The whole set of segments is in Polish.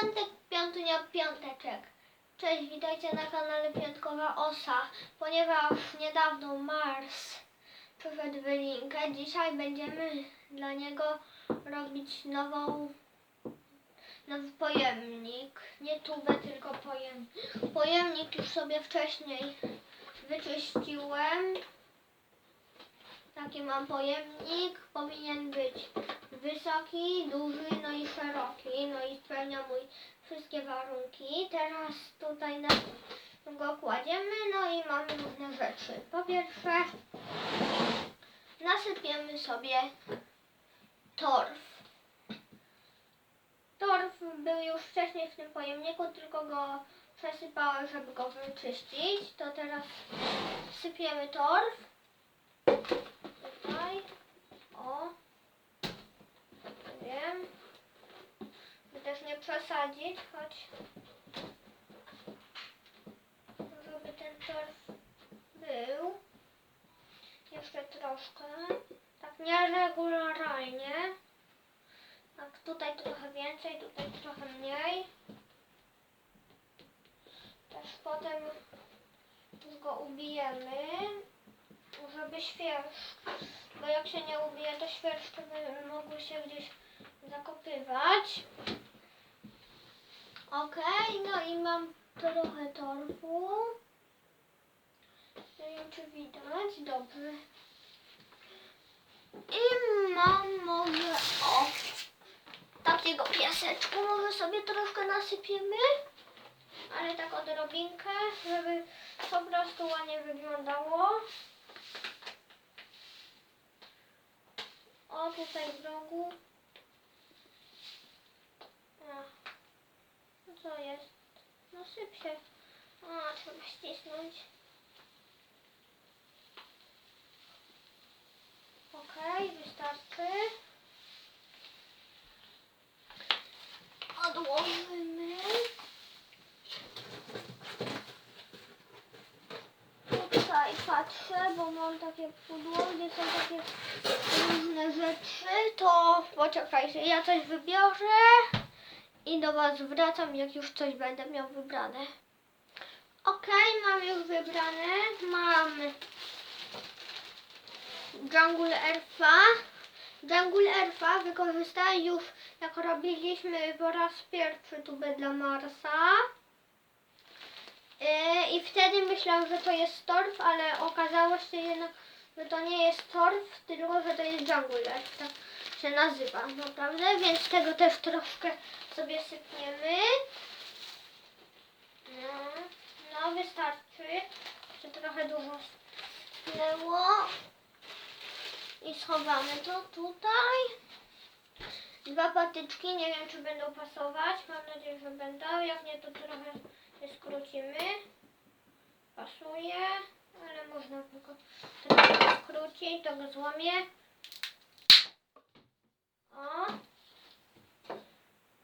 piątek, piątnia, piąteczek. Cześć, witajcie na kanale Piątkowa Osa. Ponieważ niedawno Mars przyszedł w linkę, dzisiaj będziemy dla niego robić nową, nowy pojemnik. Nie tubę, tylko pojemnik. Pojemnik już sobie wcześniej wyczyściłem. Taki mam pojemnik. Powinien być wysoki, duży, no i szeroki. I spełnia mój wszystkie warunki. Teraz tutaj na go kładziemy, no i mamy różne rzeczy. Po pierwsze nasypiemy sobie torf. Torf był już wcześniej w tym pojemniku, tylko go przesypałem, żeby go wyczyścić. To teraz sypiemy torf. Tutaj. O. Wiem. By też nie przesadzić, choć żeby ten torf był. Jeszcze troszkę. Tak nieregularnie. Tak tutaj trochę więcej, tutaj trochę mniej. Też potem go ubijemy, żeby świerszcz, bo jak się nie ubije, to świerszcze by mogły się gdzieś zakopywać. Okej, no i mam trochę torfu. Nie wiem, czy widać. Dobrze. I mam może, o, takiego piaseczku może sobie troszkę nasypiemy. Ale tak odrobinkę, żeby po prostu ładnie wyglądało. O, tutaj w rogu. A, no co jest? No syp się. A, trzeba ścisnąć. Okej, wystarczy. Odłożymy. Tutaj patrzę, bo mam takie pudło, gdzie są takie różne rzeczy. To poczekajcie, ja coś wybiorę i do Was wracam, jak już coś będę miał wybrane. Okej, mam już wybrane. Mam Jungle Elfa. Jungle Elfa wykorzystałem już, jak robiliśmy po raz pierwszy tubę dla Marsa. Yy, I wtedy myślałam, że to jest torf, ale okazało się jednak, że to nie jest torf, tylko że to jest jungle, tak się nazywa, naprawdę, więc tego też troszkę sobie sypniemy. No, no wystarczy, jeszcze trochę dużo spnęło. I schowamy to tutaj. Dwa patyczki, nie wiem czy będą pasować, mam nadzieję, że będą, jak nie to trochę skrócimy. Pasuje, ale można tylko trochę skrócić, to go złamię. O.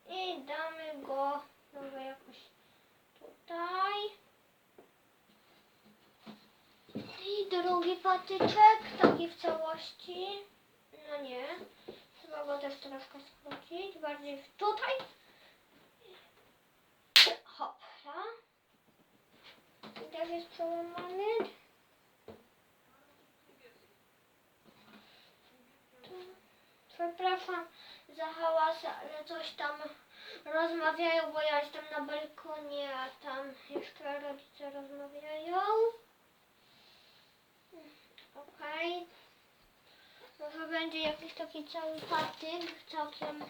I damy go może jakoś tutaj. I drugi patyczek, taki w całości. No nie. Trzeba go też troszkę skrócić, bardziej tutaj. Hopla. I też jest przełamany. Przepraszam za hałasy, ale coś tam rozmawiają, bo ja jestem na balkonie, a tam jeszcze rodzice rozmawiają. Okej. Może będzie jakiś taki cały patyk, całkiem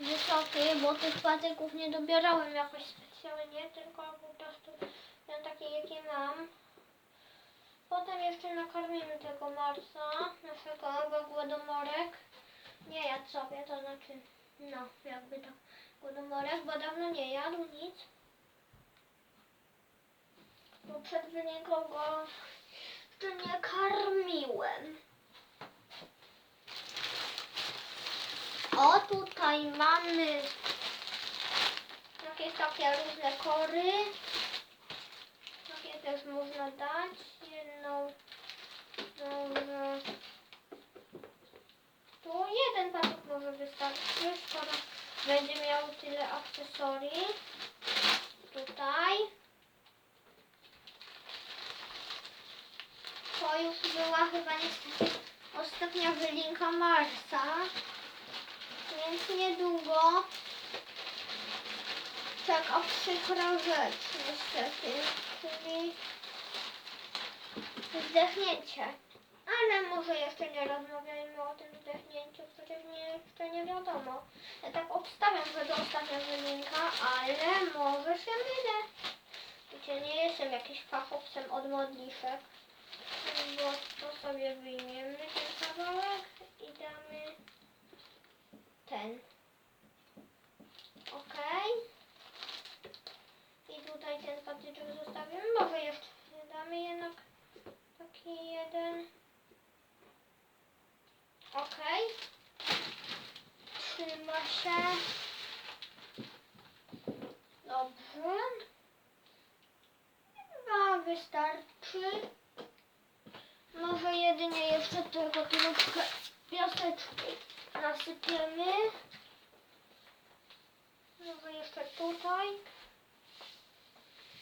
wysoki, bo tych patyków nie dobierałem jakoś specjalnie, tylko po prostu ten taki jaki mam. Potem jeszcze nakarmimy tego Marsa, naszego bo głodomorek. Nie jadł sobie, to znaczy, no, jakby to głodomorek, bo dawno nie jadł nic. Bo przed wynikiem go jeszcze nie karmiłem. O, tutaj mamy jakieś takie różne kory. Takie też można dać. Jedną, może... Tu jeden patyk może wystarczy, skoro będzie miał tyle akcesorii. Tutaj. To już była chyba niestety ostatnia wylinka Marsa. Więc niedługo czeka przykra rzecz niestety, czyli zdechnięcie. Ale może jeszcze nie rozmawiajmy o tym zdechnięciu, przecież nie, jeszcze nie wiadomo. Ja tak obstawiam, że to ostatnia wylinka, ale może się mylę. Wiecie, nie jestem jakimś fachowcem od modliszek, bo to sobie wyjmiemy ten kawałek i damy ten. Okej. I tutaj ten patyczek zostawimy. Może jeszcze damy jednak taki jeden. Okej. Trzyma się. Dobrze. Chyba wystarczy. Może jedynie jeszcze tylko troszkę piaseczki nasypiemy. Może jeszcze tutaj.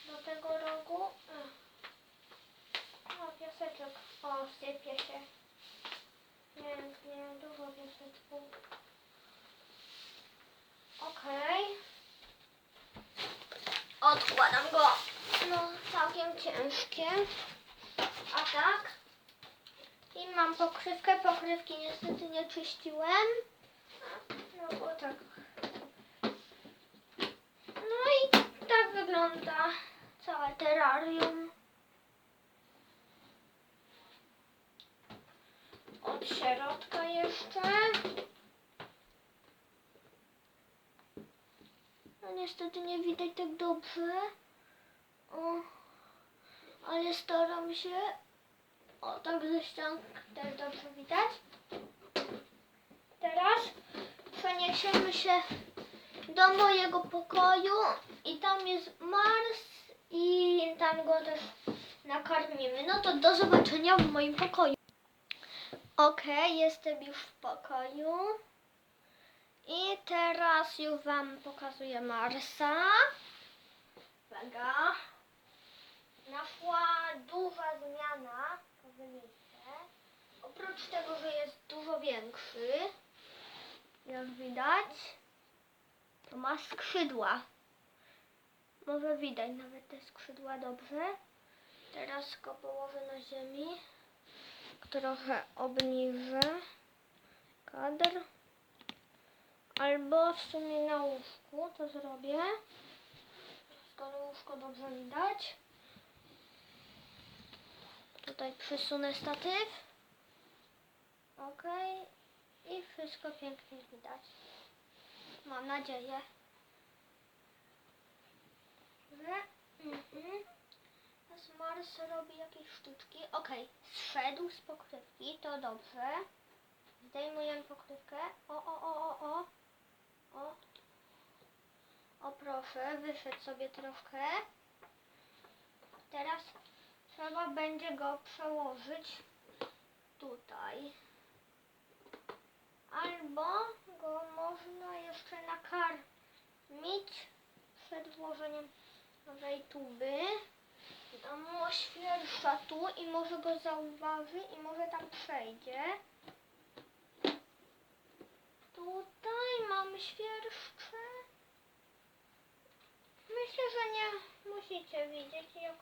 Do tego rogu. O, piaseczek. O, sypie się. Pięknie, dużo piaseczku. Okej. Odkładam go. No, całkiem ciężkie. A tak. I mam pokrywkę. Pokrywki niestety nie czyściłem. No bo tak. No i tak wygląda całe terrarium. Od środka jeszcze. No niestety nie widać tak dobrze. O, ale staram się. O, tak ze ścian też dobrze widać. Teraz przeniesiemy się do mojego pokoju i tam jest Mars i tam go też nakarmimy. No to do zobaczenia w moim pokoju. Okej, jestem już w pokoju. I teraz już Wam pokazuję Marsa. Uwaga. Naszła duża zmiana wyniku. Oprócz tego, że jest dużo większy, jak widać, to ma skrzydła. Może widać nawet te skrzydła dobrze. Teraz go położę na ziemi. Trochę obniżę kadr. Albo w sumie na łóżku to zrobię. Skoro łóżko dobrze widać. Tutaj przysunę statyw. Ok. I wszystko pięknie widać. Mam nadzieję. Że... Mhm. Teraz Mars robi jakieś sztuczki. Okej, zszedł z pokrywki, to dobrze. Zdejmujemy pokrywkę. O, o, o, o, o. O. O proszę, wyszedł sobie troszkę. Teraz trzeba będzie go przełożyć tutaj. Albo go można jeszcze nakarmić przed włożeniem nowej tuby. Dam mu oświeża tu i może go zauważy i może tam przejdzie. Tutaj mam świerszcze. Myślę, że nie musicie widzieć, jak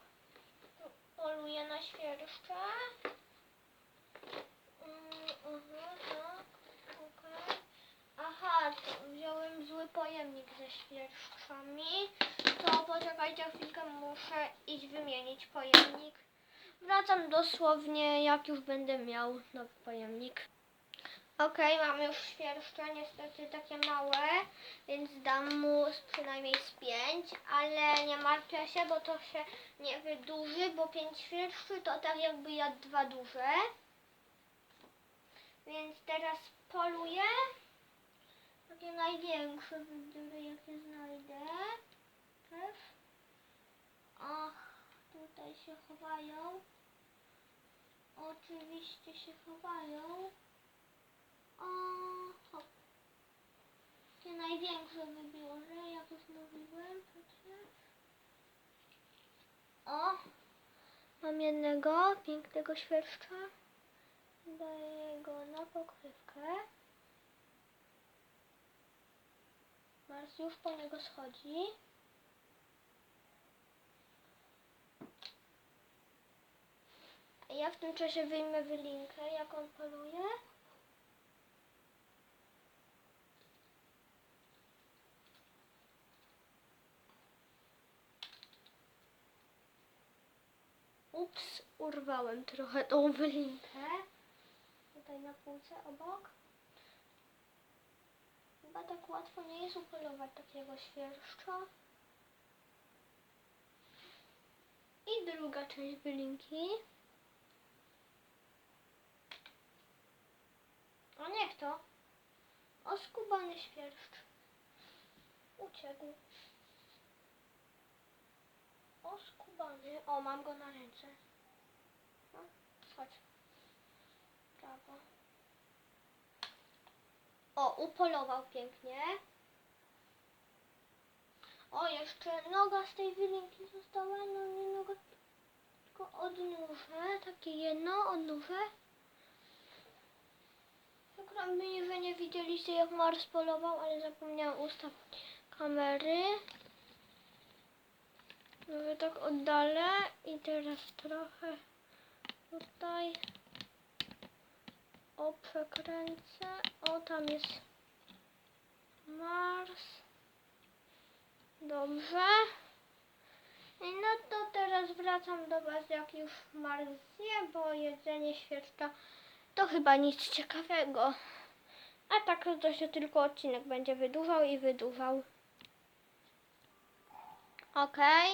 poluję na świerszcze. Mm, aha, tak, okej. Aha, to wziąłem zły pojemnik ze świerszczami. To poczekajcie chwilkę, muszę iść wymienić pojemnik. Wracam dosłownie, jak już będę miał nowy pojemnik. Okej, mam już świerszcze, niestety takie małe, więc dam mu przynajmniej z pięć, ale nie martwię się, bo to się nie wydłuży, bo pięć świerszczy to tak jakby ja dwa duże. Więc teraz poluję. Takie największe wybiorę, jakie znajdę. Też. Ach, tutaj się chowają. Oczywiście się chowają. O, hop. takie największe wybiorę, jak już mówiłem przecież. O! Mam jednego pięknego świerszcza. Daję go na pokrywkę. Mars już po niego schodzi. Ja w tym czasie wyjmę wylinkę, jak on poluje. Ups, urwałem trochę tą wylinkę. Tutaj na półce obok. Chyba tak łatwo nie jest upolować takiego świerszcza. I druga część wylinki. O niech to. Oskubany świerszcz. Uciekł. Oskubany. O, mam go na ręce. No, chodź. Brawo. O, upolował pięknie. O, jeszcze noga z tej wylinki została. No nie noga, tylko odnóże. Takie jedno odnóże. Mi, że nie widzieliście jak Mars polował, ale zapomniałam ustawić kamery. Mówię tak oddalę i teraz trochę tutaj o przekręcę. O tam jest Mars. Dobrze. I no to teraz wracam do Was jak już Mars zje, bo jedzenie świerszcza to chyba nic ciekawego. A tak to się tylko odcinek będzie wydłużał i wydłużał. Okej.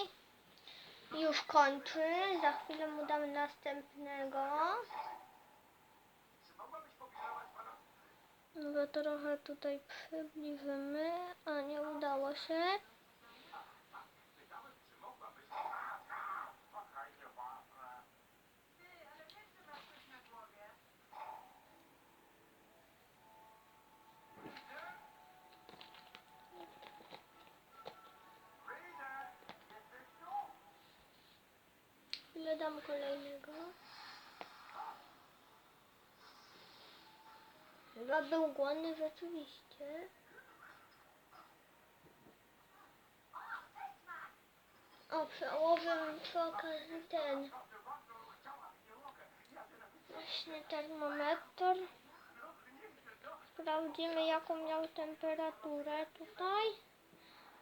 Już kończy. Za chwilę mu dam następnego. No trochę tutaj przybliżymy, a nie udało się. Ile dam kolejnego? Chyba był głodny rzeczywiście. O, przełożę przy okazji ten właśnie termometr. Sprawdzimy jaką miał temperaturę tutaj.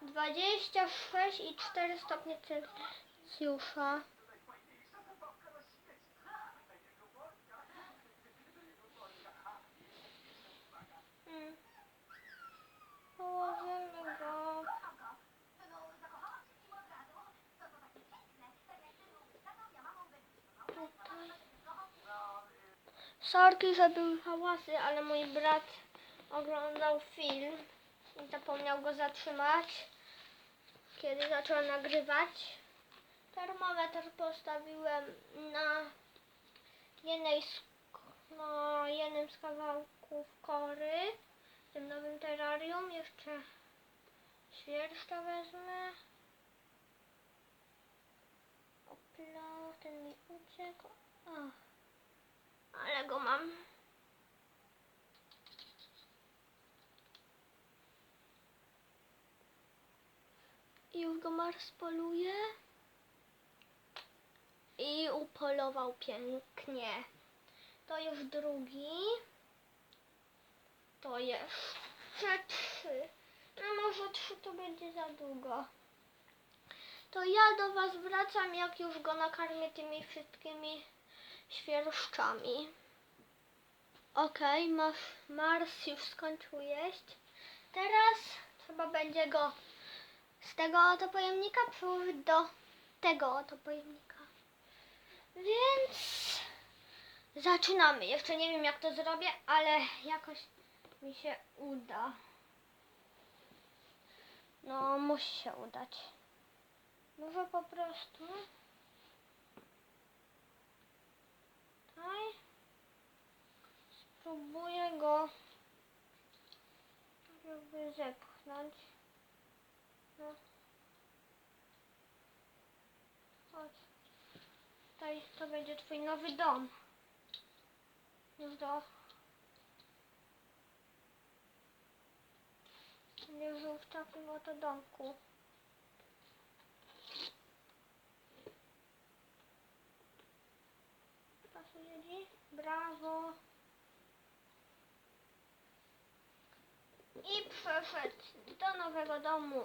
26 i 4 stopnie Celsjusza. Mm. Położymy go. Tutaj. Sorki, że były hałasy, ale mój brat oglądał film i zapomniał go zatrzymać, kiedy zacząłem nagrywać. Termometr postawiłem na jednej z, na jednym z kawałków kory w tym nowym terrarium. Jeszcze świerszcza wezmę. Opla, ten mi uciekł. Ale go mam. Już go Mars poluje. I upolował pięknie. To już drugi. To jeszcze trzy. No może trzy to będzie za długo. To ja do was wracam, jak już go nakarmię tymi wszystkimi świerszczami. Okej, masz Mars już skończył jeść. Teraz trzeba będzie go z tego oto pojemnika przełożyć do tego oto pojemnika. Więc zaczynamy. Jeszcze nie wiem jak to zrobię, ale jakoś mi się uda. No, musi się udać. Może po prostu. Spróbuję go jakby zepchnąć. No. Chodź. Tutaj to będzie twój nowy dom. Już do... Żył w takim oto domku. Ci? Brawo. I przeszedł do nowego domu.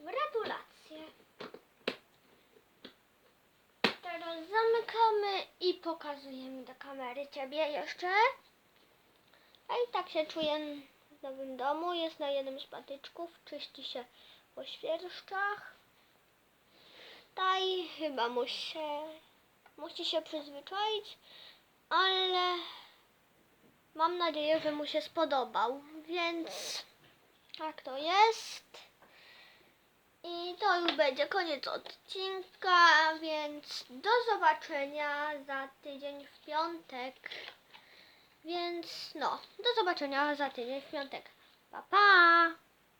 Gratulacje. Teraz zamykamy i pokazujemy do kamery ciebie jeszcze. A i tak się czuję w nowym domu. Jest na jednym z patyczków. Czyści się po świerszczach. Taj chyba musi się, musi się przyzwyczaić, ale mam nadzieję, że mu się spodobał. Więc tak to jest. I to już będzie koniec odcinka, więc do zobaczenia za tydzień w piątek. Więc no, do zobaczenia za tydzień w piątek. Pa pa!